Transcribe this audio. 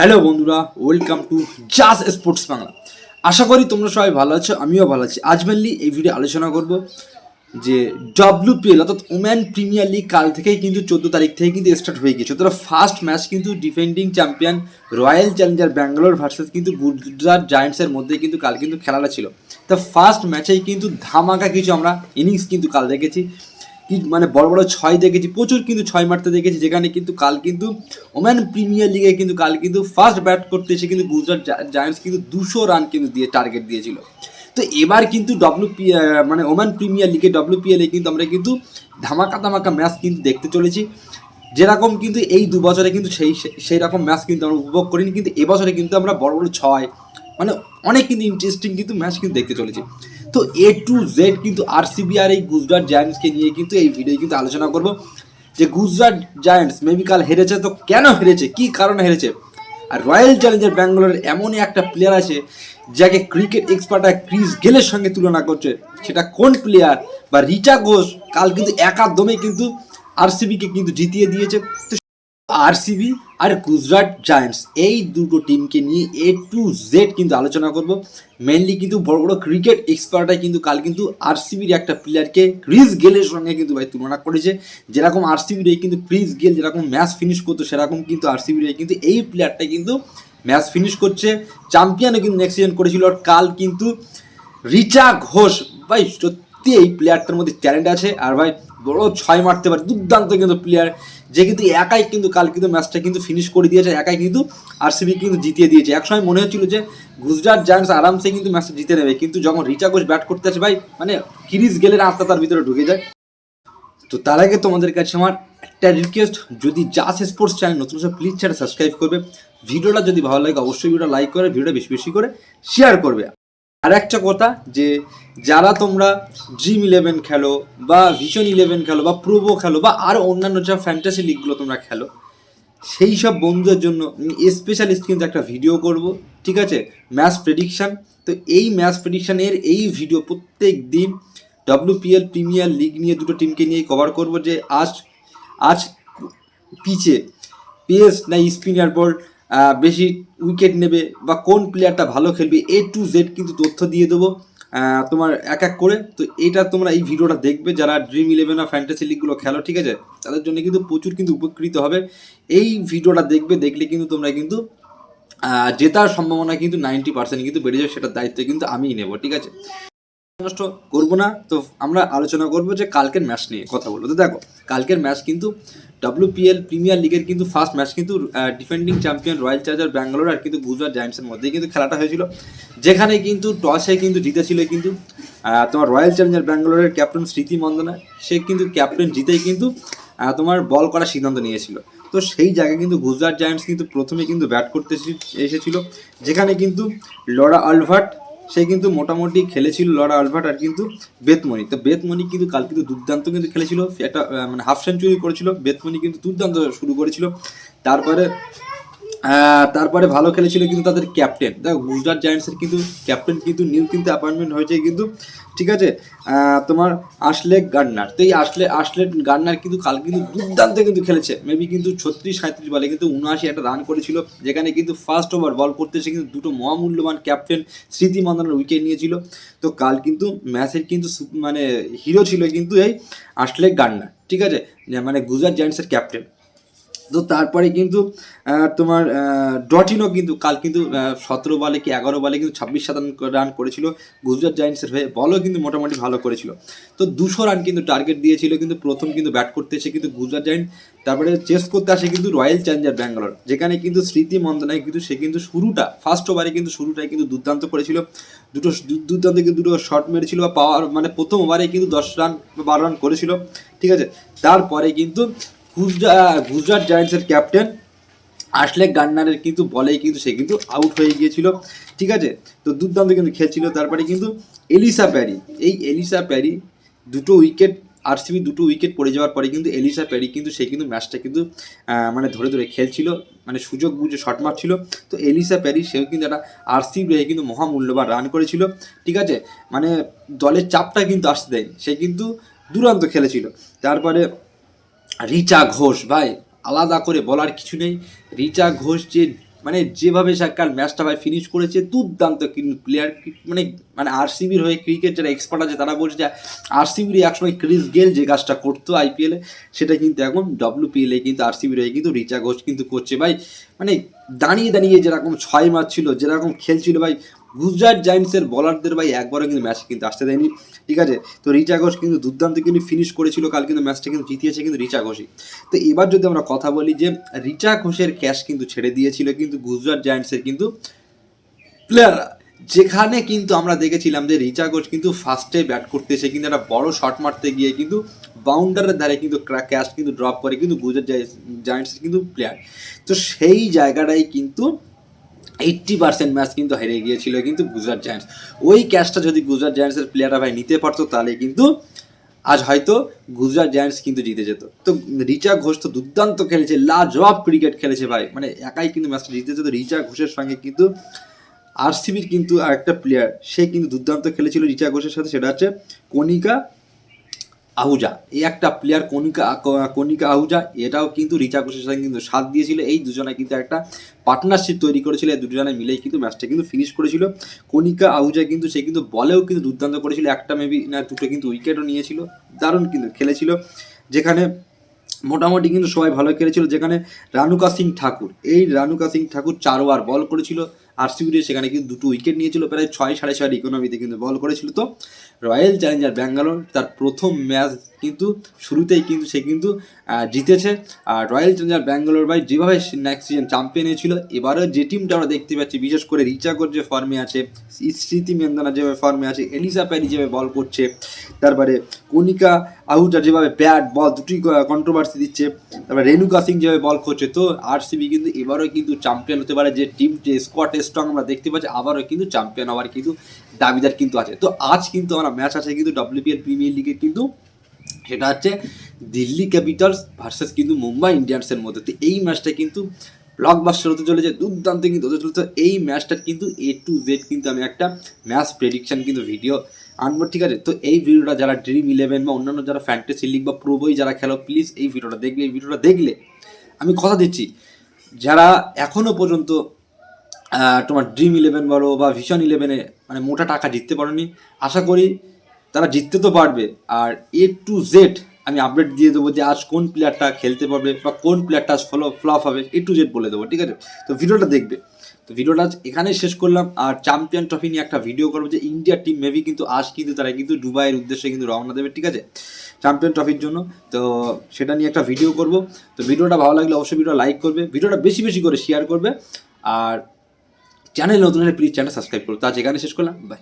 Hello বন্ধুরা welcome to Jas sports Bangla আশা করি তোমরা সবাই ভালো আছো, আমিও ভালো আছি। আজ মেনলি এই ভিডিও আলোচনা করব যে ডব্লিউপিএল অর্থাৎ ওম্যান প্রিমিয়ার লিগ কাল থেকেই কিন্তু চোদ্দ তারিখ থেকে কিন্তু স্টার্ট হয়ে গিয়েছে। তো ফার্স্ট ম্যাচ কিন্তু defending champion Royal Challenger Bangalore versus কিন্তু গুজরাট জায়ান্টসের মধ্যে কিন্তু কাল কিন্তু খেলাটা ছিল। তো ফার্স্ট ম্যাচেই কিন্তু ধামাকা কিছু আমরা ইনিংস কিন্তু কাল দেখেছি। কি মানে বড় বড় ছয় দেখেছি, প্রচুর কিন্তু ছয় মারতে দেখেছি, যেখানে কিন্তু কাল কিন্তু ওম্যান প্রিমিয়ার লিগে কিন্তু কাল কিন্তু ফার্স্ট ব্যাট করতে এসে কিন্তু গুজরাট জায়ান্টস কিন্তু দুশো রান কিন্তু দিয়ে টার্গেট দিয়েছিল। তো এবার কিন্তু ডব্লিউ পি মানে ওম্যান প্রিমিয়ার লিগে ডব্লিউপিএলে কিন্তু আমরা কিন্তু ধামাকা ধামাকা ম্যাচ কিন্তু দেখতে চলেছি। যেরকম কিন্তু এই দু বছরে কিন্তু সেই সেই রকম ম্যাচ কিন্তু আমরা উপভোগ করিনি, কিন্তু এবছরে কিন্তু আমরা বড় বড় ছয় মানে অনেক কিন্তু ইন্টারেস্টিং কিন্তু ম্যাচ কিন্তু দেখতে চলেছি। তো এ টু জেড কিন্তু আর এই গুজরাট জায়ান্টসকে নিয়ে কিন্তু এই ভিডিও কিন্তু আলোচনা করব। যে গুজরাট জায়ান্টস মেবি কাল হেরেছে, তো কেন হেরেছে? কি কারণে হেরেছে? আর রয়্যাল চ্যালেঞ্জার ব্যাঙ্গালোরের এমনই একটা প্লেয়ার আছে, যাকে ক্রিকেট এক্সপার্টরা ক্রিস গেলের সঙ্গে তুলনা করছে। সেটা কোন প্লেয়ার বা রিচা ঘোষ কাল কিন্তু একাদমে কিন্তু আরসিবিকে কিন্তু জিতিয়ে দিয়েছে। তো আরসিবি আর গুজরাট জায়ান্টস। এই দুটো টিমকে নিয়ে এ টু জেড কিন্তু আলোচনা করব। মেনলি কিন্তু বড় বড় ক্রিকেট এক্সপার্টরা কিন্তু কাল কিন্তু আরসিবির একটা প্লেয়ারকে ক্রিস গেলের সঙ্গে কিন্তু ভাই তুলনা করেছে। যেরকম আরসিবির এই কিন্তু ক্রিস গেল যেরকম ম্যাচ ফিনিশ করতো, সেরকম কিন্তু আরসিবির এই কিন্তু এই প্লেয়ারটা কিন্তু ম্যাচ ফিনিশ করছে। চ্যাম্পিয়নও কিন্তু নেক্সট সিজন করেছিল। আর কাল কিন্তু রিচা ঘোষ, ভাই সত্যি এই প্লেয়ারটার মধ্যে ট্যালেন্ট আছে। আর ভাই, বড় ছয় মারতে পারে, দুর্দান্ত কিন্তু প্লেয়ার যে কিন্তু একাই কিন্তু কাল কিন্তু ম্যাচটা কিন্তু ফিনিশ করে দিয়েছে, একাই কিন্তু আরসিবি কিন্তু জিতিয়ে দিয়েছে। একসময় মনে হচ্ছিল যে গুজরাট জায়ান্টস আরামসে কিন্তু ম্যাচটা জিতে নেবে, কিন্তু যখন রিচা ঘোষ ব্যাট করতে আছে ভাই মানে কিরিস গেলের আত্মা তার ভিতরে ঢুকে যায়। তো তার আগে তোমাদের কাছে আমার একটা রিকোয়েস্ট যদি জাস স্পোর্টস চ্যানেল নতুন সব প্লিজ চ্যানেল সাবস্ক্রাইব করবে। ভিডিওটা যদি ভালো লাগে, অবশ্যই ভিডিওটা লাইক করে, ভিডিওটা বেশি বেশি করে শেয়ার করবে। আর একটা কথা যে যারা তোমরা ড্রিম ইলেভেন খেলো বা ভিশন ইলেভেন খেলো বা প্রোবো খেলো বা আরও অন্যান্য যা ফ্যান্টাসি লিগগুলো তোমরা খেলো, সেই সব বন্ধুদের জন্য স্পেশালিস্ট কিন্তু একটা ভিডিও করব, ঠিক আছে? ম্যাচ প্রেডিকশান তো এই ম্যাচ প্রেডিকশানের এই ভিডিও প্রত্যেক দিন ডব্লিউপিএল প্রিমিয়ার লিগ নিয়ে দুটো টিমকে নিয়ে কভার করব যে আজ আজ পিচে পেস না স্পিনার বল বেশি উইকেট নেবে বা কোন প্লেয়ারটা ভালো খেলবে এ টু জেড কিন্তু তথ্য দিয়ে দেবো। তোমার এক এক করে। তো এটা তোমরা এই ভিডিওটা দেখবে যারা ড্রিম ইলেভেন আর ফ্যান্টাসি লিগগুলো খেলো, ঠিক আছে? তাদের জন্য কিন্তু প্রচুর কিন্তু উপকৃত হবে। এই ভিডিওটা দেখবে, দেখলে কিন্তু তোমরা কিন্তু জেতার সম্ভাবনা কিন্তু নাইনটি পার্সেন্ট কিন্তু বেড়ে যাবে, সেটার দায়িত্ব কিন্তু আমিই নেব, ঠিক আছে? নষ্ট করব না। তো আমরা আলোচনা করব যে কালকের ম্যাচ নিয়ে কথা বলব। তো দেখো, কালকের ম্যাচ কিন্তু ডব্লিউপিএল প্রিমিয়ার লিগের কিন্তু ফার্স্ট ম্যাচ কিন্তু defending champion Royal Challenger Bangalore আর কিন্তু গুজরাট জায়ান্টসের মধ্যেই কিন্তু খেলাটা হয়েছিল। যেখানে কিন্তু টসে কিন্তু জিতেছিল কিন্তু তোমার রয়্যাল চ্যালেঞ্জার ব্যাঙ্গালোরের ক্যাপ্টেন স্মৃতি মন্দনা। সে কিন্তু ক্যাপ্টেন জিতেই কিন্তু তোমার বল করার সিদ্ধান্ত নিয়েছিল। তো সেই জায়গায় কিন্তু গুজরাট জায়ান্টস কিন্তু প্রথমে কিন্তু ব্যাট করতে এসে- এসেছিল। যেখানে কিন্তু লরা আলভার্ট সে কিন্তু মোটামুটি খেলেছিল লরা আর কিন্তু বেতমণি। তো বেতমণি কিন্তু কাল কিন্তু দুর্দান্ত কিন্তু খেলেছিল। একটা মানে হাফ সেঞ্চুরি করেছিল। বেতমণি কিন্তু দুর্দান্ত শুরু করেছিল। তারপরে তারপরে ভালো খেলেছিল কিন্তু তাদের ক্যাপ্টেন দেখো, গুজরাট জায়ান্টসের কিন্তু ক্যাপ্টেন কিন্তু নিউ কিন্তু অ্যাপয়েন্টমেন্ট হয়েছে কিন্তু, ঠিক আছে? তোমার আসলে গার্নার তো এই আসলে আসলে গার্নার কিন্তু কাল কিন্তু দুর্দান্ত কিন্তু খেলেছে। মেবি কিন্তু ছত্রিশ সাঁত্রিশ বলে, কিন্তু উনআশি একটা রান করেছিল, যেখানে কিন্তু ফার্স্ট ওভার বল করতে এসে কিন্তু দুটো মহামূল্যবান ক্যাপ্টেন স্মৃতি মন্দানের উইকেট নিয়েছিল। তো কাল কিন্তু ম্যাচের কিন্তু মানে হিরো ছিল কিন্তু এই আসলে গার্নার ঠিক আছে? মানে গুজরাট জায়ান্টসের ক্যাপ্টেন তো তারপরে কিন্তু তোমার ডটিনও কিন্তু কাল কিন্তু সতেরো বলে কি এগারো বলে কিন্তু ছাব্বিশ শতাংশ রান করেছিল। গুজরাট জায়ান্টসের হয়ে বলও কিন্তু মোটামুটি ভালো করেছিল। তো দুশো রান কিন্তু টার্গেট দিয়েছিল, কিন্তু প্রথম কিন্তু ব্যাট করতে এসে কিন্তু গুজরাট জায়ান্ট তারপরে চেস করতে আসে কিন্তু রয়্যাল চ্যালেঞ্জার ব্যাঙ্গালোর যেখানে কিন্তু স্মৃতি মন্দনায় কিন্তু সে কিন্তু শুরুটা ফার্স্ট ওভারে কিন্তু শুরুটাই কিন্তু দুর্দান্ত করেছিল। দুটো দুর্দান্ত কিন্তু দুটো শট মেরেছিল বা পাওয়ার মানে প্রথম ওভারে কিন্তু দশ রান বা বারো রান করেছিল। ঠিক আছে? তারপরে কিন্তু গুজরাট গুজরাট জায়ান্টসের ক্যাপ্টেন আসলে গান্নারের কিন্তু বলেই কিন্তু সে কিন্তু আউট হয়ে গিয়েছিল। ঠিক আছে? তো দুর্দান্ত কিন্তু খেলছিল। তারপরে কিন্তু এলিসা প্যারি এই এলিসা প্যারি দুটো উইকেট আরসিবি দুটো উইকেট পড়ে যাওয়ার পরে কিন্তু এলিসা প্যারি কিন্তু সে কিন্তু ম্যাচটা কিন্তু মানে ধরে ধরে খেলছিল মানে সুযোগ বুঝে শট মারছিল। তো এলিসা প্যারি সেও কিন্তু একটা আরসিবি হয়ে কিন্তু মহামূল্যবান রান করেছিল। ঠিক আছে? মানে দলের চাপটা কিন্তু আসতে দেয়নি। সে কিন্তু দুরান্ত খেলেছিল। তারপরে রিচা ঘোষ, ভাই, আলাদা করে বলার কিছু নেই। রিচা ঘোষ যে মানে যেভাবে সে কাল ম্যাচটা ভাই ফিনিশ করেছে, দুর্দান্ত প্লেয়ার মানে মানে আরসিবির হয়ে ক্রিকেট যারা এক্সপার্ট আছে, তারা বলছে যে আরসিবির একসময় ক্রিস গেল যে কাজটা করতো আইপিএলে সেটা কিন্তু এখন ডব্লিউপিএলে কিন্তু আরসিবির হয়ে কিন্তু রিচা ঘোষ কিন্তু করছে। ভাই মানে দাঁড়িয়ে দাঁড়িয়ে যেরকম ছয় মাস ছিল, যেরকম খেলছিল ভাই গুজরাট জাইন্টসের বলারদের ভাই একবারও কিন্তু ম্যাচ কিন্তু আসতে দেয়নি। ঠিক আছে? তো রিচা ঘোষ কিন্তু দুর্দান্ত কিন্তু ফিনিশ করেছিল, কাল কিন্তু ম্যাচটা কিন্তু জিতিয়েছে কিন্তু রিচা ঘোষই। তো এবার যদি আমরা কথা বলি যে রিচা ঘোষের ক্যাশ কিন্তু ছেড়ে দিয়েছিল কিন্তু গুজরাট জায়ান্টসের কিন্তু প্লেয়াররা যেখানে কিন্তু আমরা দেখেছিলাম যে রিচা ঘোষ কিন্তু ফার্স্টে ব্যাট করতে এসে কিন্তু একটা বড় শট মারতে গিয়ে কিন্তু বাউন্ডারের ধারে কিন্তু ক্যাচ কিন্তু ড্রপ করে কিন্তু গুজরাট জায়ান্টসের কিন্তু প্লেয়ার তো সেই জায়গাটাই কিন্তু এইট্টি পার্সেন্ট ম্যাচ কিন্তু হেরে গিয়েছিল কিন্তু গুজরাট জায়ান্টস ওই ক্যাচটা যদি গুজরাট জায়ান্টসের প্লেয়াররা ভাই নিতে পারতো, তাহলে কিন্তু আজ হয়তো গুজরাট জায়ান্টস কিন্তু জিতে যেত। তো রিচা ঘোষ তো দুর্দান্ত খেলেছে, লাজবাব ক্রিকেট খেলেছে ভাই। মানে একাই কিন্তু ম্যাচটা জিতেছে যেত রিচা ঘোষের সঙ্গে কিন্তু আরসিবির কিন্তু আর একটা প্লেয়ার সে কিন্তু দুর্দান্ত খেলেছিল রিচা ঘোষের সাথে, সেটা হচ্ছে কণিকা আহুজা। এই একটা প্লেয়ার কণিকা কণিকা আহুজা, এটাও কিন্তু রিচা ঘোষের সাথে কিন্তু সাথ দিয়েছিল। এই দুজনে কিন্তু একটা পার্টনারশিপ তৈরি করেছিল, এই দুজনে মিলেই কিন্তু ম্যাচটা কিন্তু ফিনিশ করেছিল। কণিকা আহুজা কিন্তু, সে কিন্তু বলেও কিন্তু দুর্দান্ত করেছিল। একটা মেবি না, দুটো কিন্তু উইকেটও নিয়েছিল। দারুণ কিন্তু খেলেছিল। যেখানে মোটামুটি কিন্তু সবাই ভালো খেলেছিল। যেখানে রানুকা সিং ঠাকুর, এই রানুকা সিং ঠাকুর চার ওভার বল করেছিল। আরসিবির সেখানে কিন্তু দুটো উইকেট নিয়েছিল, প্রায় ছয়, সাড়ে ছয়ের ইকোনমিতে কিন্তু বল করেছিল। তো রয়্যাল চ্যালেঞ্জার ব্যাঙ্গালোর তার প্রথম ম্যাচ কিন্তু শুরুতেই কিন্তু সে কিন্তু জিতেছে। আর রয়্যাল চ্যালেঞ্জার ব্যাঙ্গালোর ভাই যেভাবে নেক্সট সিজন চ্যাম্পিয়ন হয়েছিল, এবারও যে টিমটা আমরা দেখতে পাচ্ছি, বিশেষ করে রিচাকর যে ফর্মে আছে, স্মৃতি মেন্দানা যেভাবে ফর্মে আছে এলিসা প্যারি যেভাবে বল করছে, তারপরে কণিকা আহুজা যেভাবে ব্যাট বল দুটি কন্ট্রোভার্সি দিচ্ছে, তারপরে রেণুকা সিং যেভাবে বল করছে তো আরসিবি কিন্তু এবারও কিন্তু চ্যাম্পিয়ন হতে পারে, যে টিম যে স্কোয়াড স্ট্রং আমরা দেখতে পাচ্ছি, আবারও কিন্তু চ্যাম্পিয়ন হওয়ার কিন্তু দাবিদার কিন্তু আছে। তো আজ কিন্তু আমরা ম্যাচ আছে কিন্তু ডব্লিউপিএল প্রিমিয়ার লিগে কিন্তু, সেটা হচ্ছে দিল্লি ক্যাপিটালস ভার্সেস কিন্তু মুম্বাই ইন্ডিয়ান্সের মধ্যে। তো এই ম্যাচটা কিন্তু ব্লকবাস্টার হতে চলেছে, দুর্দান্ত কিন্তু হতে চলেছে। এই ম্যাচটার কিন্তু এ টু জেড কিন্তু আমি একটা ম্যাচ প্রেডিকশান কিন্তু ভিডিও আনব, ঠিক আছে? তো এই ভিডিওটা যারা ড্রিম ইলেভেন বা অন্যান্য যারা ফ্যান্টাসি লিগ বা প্রোবই যারা খেলো প্লিজ এই ভিডিওটা দেখবে। এই ভিডিওটা দেখলে আমি কথা দিচ্ছি, যারা এখনও পর্যন্ত তোমার ড্রিম ইলেভেন বলো বা ভিশন ইলেভেনে মানে মোটা টাকা জিততে পারোনি, আশা করি তারা জিততে তো পারবে। আর এ টু জেড আমি আপডেট দিয়ে দেবো যে আজ কোন প্লেয়ারটা খেলতে পারবে বা কোন প্লেয়ারটা আজ ফলো ফ্লপ হবে এ টু জেড বলে দেবো, ঠিক আছে? তো ভিডিওটা দেখবে। তো ভিডিওটা আজ এখানেই শেষ করলাম। আর চ্যাম্পিয়ন ট্রফি নিয়ে একটা ভিডিও করব যে ইন্ডিয়ার টিম মেবি কিন্তু আজ কিন্তু তারা কিন্তু দুবাইয়ের উদ্দেশ্যে কিন্তু রওনা দেবে, ঠিক আছে? চ্যাম্পিয়ন ট্রফির জন্য। তো সেটা নিয়ে একটা ভিডিও করব। তো ভিডিওটা ভালো লাগলে অবশ্যই ভিডিও লাইক করবে, ভিডিওটা বেশি বেশি করে শেয়ার করবে। আর চ্যানেল নতুন হলে প্লিজ চ্যানেল সাবস্ক্রাইব করো। তা এখানে শেষ করলাম। বাই